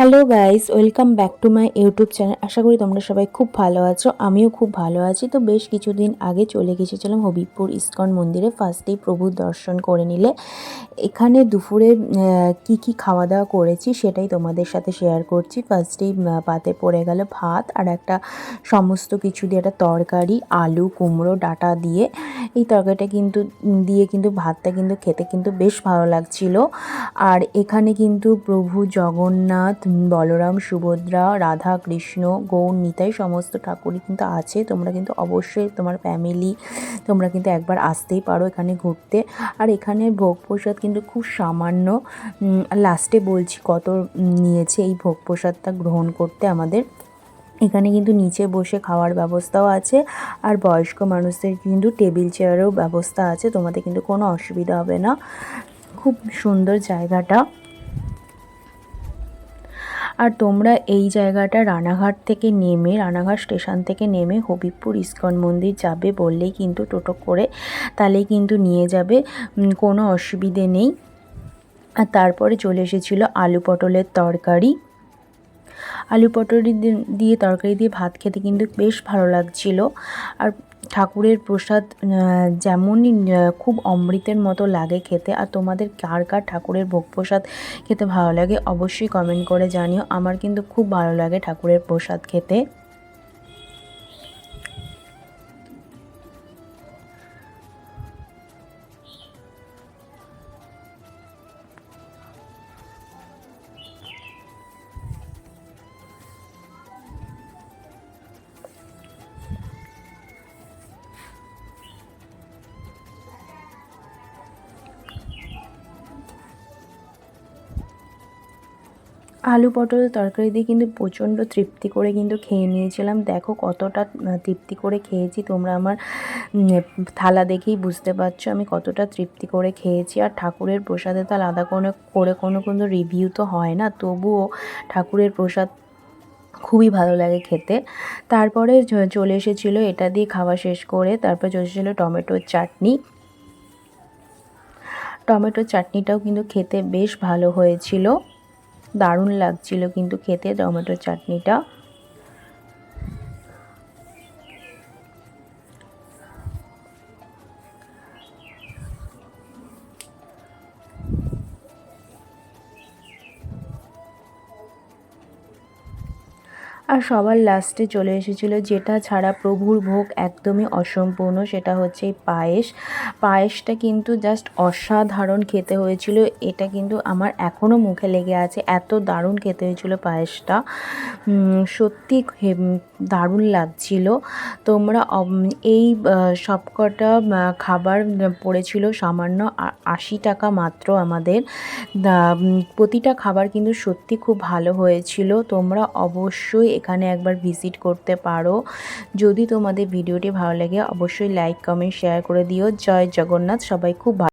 Hello guys, welcome back to my YouTube channel. আশা করি তোমরা সবাই খুব ভালো আছো, আমিও খুব ভালো আছি। তো বেশ কিছুদিন আগে চলে গেছিলাম হবিবপুর ইস্কন মন্দিরে, ফার্স্টেই প্রভুর দর্শন করে নিলে। এখানে দুপুরে কি কি খাওয়া দাওয়া করেছি সেটাই তোমাদের সাথে শেয়ার করছি। ফার্স্টেই পাতে পড়ে গেল ভাত আর একটা সমস্ত কিছু দিয়ে একটা তরকারি, আলু, কুমড়ো, ডাটা দিয়ে। এই তরকারিটা কিন্তু, দিয়ে কিন্তু ভাতটা কিন্তু খেতে কিন্তু বেশ ভালো লাগছিল। আর এখানে কিন্তু প্রভু জগন্নাথ বলরাম, সুভদ্রা, রাধা, কৃষ্ণ, গৌর, নিতাই সমস্ত ঠাকুরই কিন্তু আছে। তোমরা কিন্তু অবশ্যই তোমার ফ্যামিলি তোমরা কিন্তু একবার আসতেই পারো এখানে ঘুরতে। আর এখানে ভোগ প্রসাদ কিন্তু খুব সামান্য লাস্টে বলছি কত নিয়েছে এই ভোগ প্রসাদটা গ্রহণ করতে আমাদের। এখানে কিন্তু নিচে বসে খাওয়ার ব্যবস্থাও আছে আর বয়স্ক মানুষদের কিন্তু টেবিল চেয়ারেরও ব্যবস্থা আছে, তোমাদের কিন্তু কোনো অসুবিধা হবে না। খুব সুন্দর জায়গাটা। আর তোমরা এই জায়গাটা রানাঘাট থেকে নেমে, রানাঘাট স্টেশন থেকে নেমে হবিবপুর ইস্কন মন্দির যাবে বললেই কিন্তু টোটো করে তাহলেই কিন্তু নিয়ে যাবে। কোনো অসুবিধে নেই। আর তারপরে চলে এসেছিল আলু পটলের তরকারি। আলু পটল দিয়ে তরকারি দিয়ে ভাত খেতে কিন্তু বেশ ভালো লাগছিল। আর ঠাকুরের প্রসাদ যেমনই খুব অমৃতের মতো লাগে খেতে। আর তোমাদের কার কার ঠাকুরের ভোগ প্রসাদ খেতে ভালো লাগে, অবশ্যই কমেন্ট করে জানিও। আমার কিন্তু খুব ভালো লাগে ঠাকুরের প্রসাদ খেতে। আলু পটল তরকারি দিয়ে কিন্তু প্রচণ্ড তৃপ্তি করে কিন্তু খেয়ে নিয়েছিলাম। দেখো কতটা তৃপ্তি করে খেয়েছি। তোমরা আমার থালা দেখেই বুঝতে পারছ আমি কতটা তৃপ্তি করে খেয়েছি। আর ঠাকুরের প্রসাদে তো আলাদা কোনো, করে কোনো কোনো রিভিউ তো হয় না। তবুও ঠাকুরের প্রসাদ খুবই ভালো লাগে খেতে। তারপরে চলে এসেছিল এটা দিয়ে খাওয়া শেষ করে। তারপর চলে এসেছিল টমেটোর চাটনি। টমেটোর চাটনিটাও কিন্তু খেতে বেশ ভালো হয়েছিল। দারুণ লাগছিল কিন্তু খেতে টমেটো চাটনিটা। আর সবার লাস্টে চলে এসেছিল যেটা ছাড়া প্রভুর ভোগ একদমই অসম্পূর্ণ, সেটা হচ্ছে পায়েস। পায়েসটা কিন্তু জাস্ট অসাধারণ খেতে হয়েছিল। এটা কিন্তু আমার এখনও মুখে লেগে আছে, এত দারুণ খেতে হয়েছিল পায়েসটা। সত্যি দারুণ লাগছিল। তোমরা এই সবকটা খাবার পড়েছিল সামান্য আশি টাকা মাত্র আমাদের। প্রতিটা খাবার কিন্তু সত্যি খুব ভালো হয়েছিল। তোমরা অবশ্যই এখানে একবার ভিজিট করতে পারো। যদি তোমাদের ভিডিওটি ভালো লাগে, অবশ্যই লাইক কমেন্ট শেয়ার করে দিও। জয় জগন্নাথ, সবাই খুব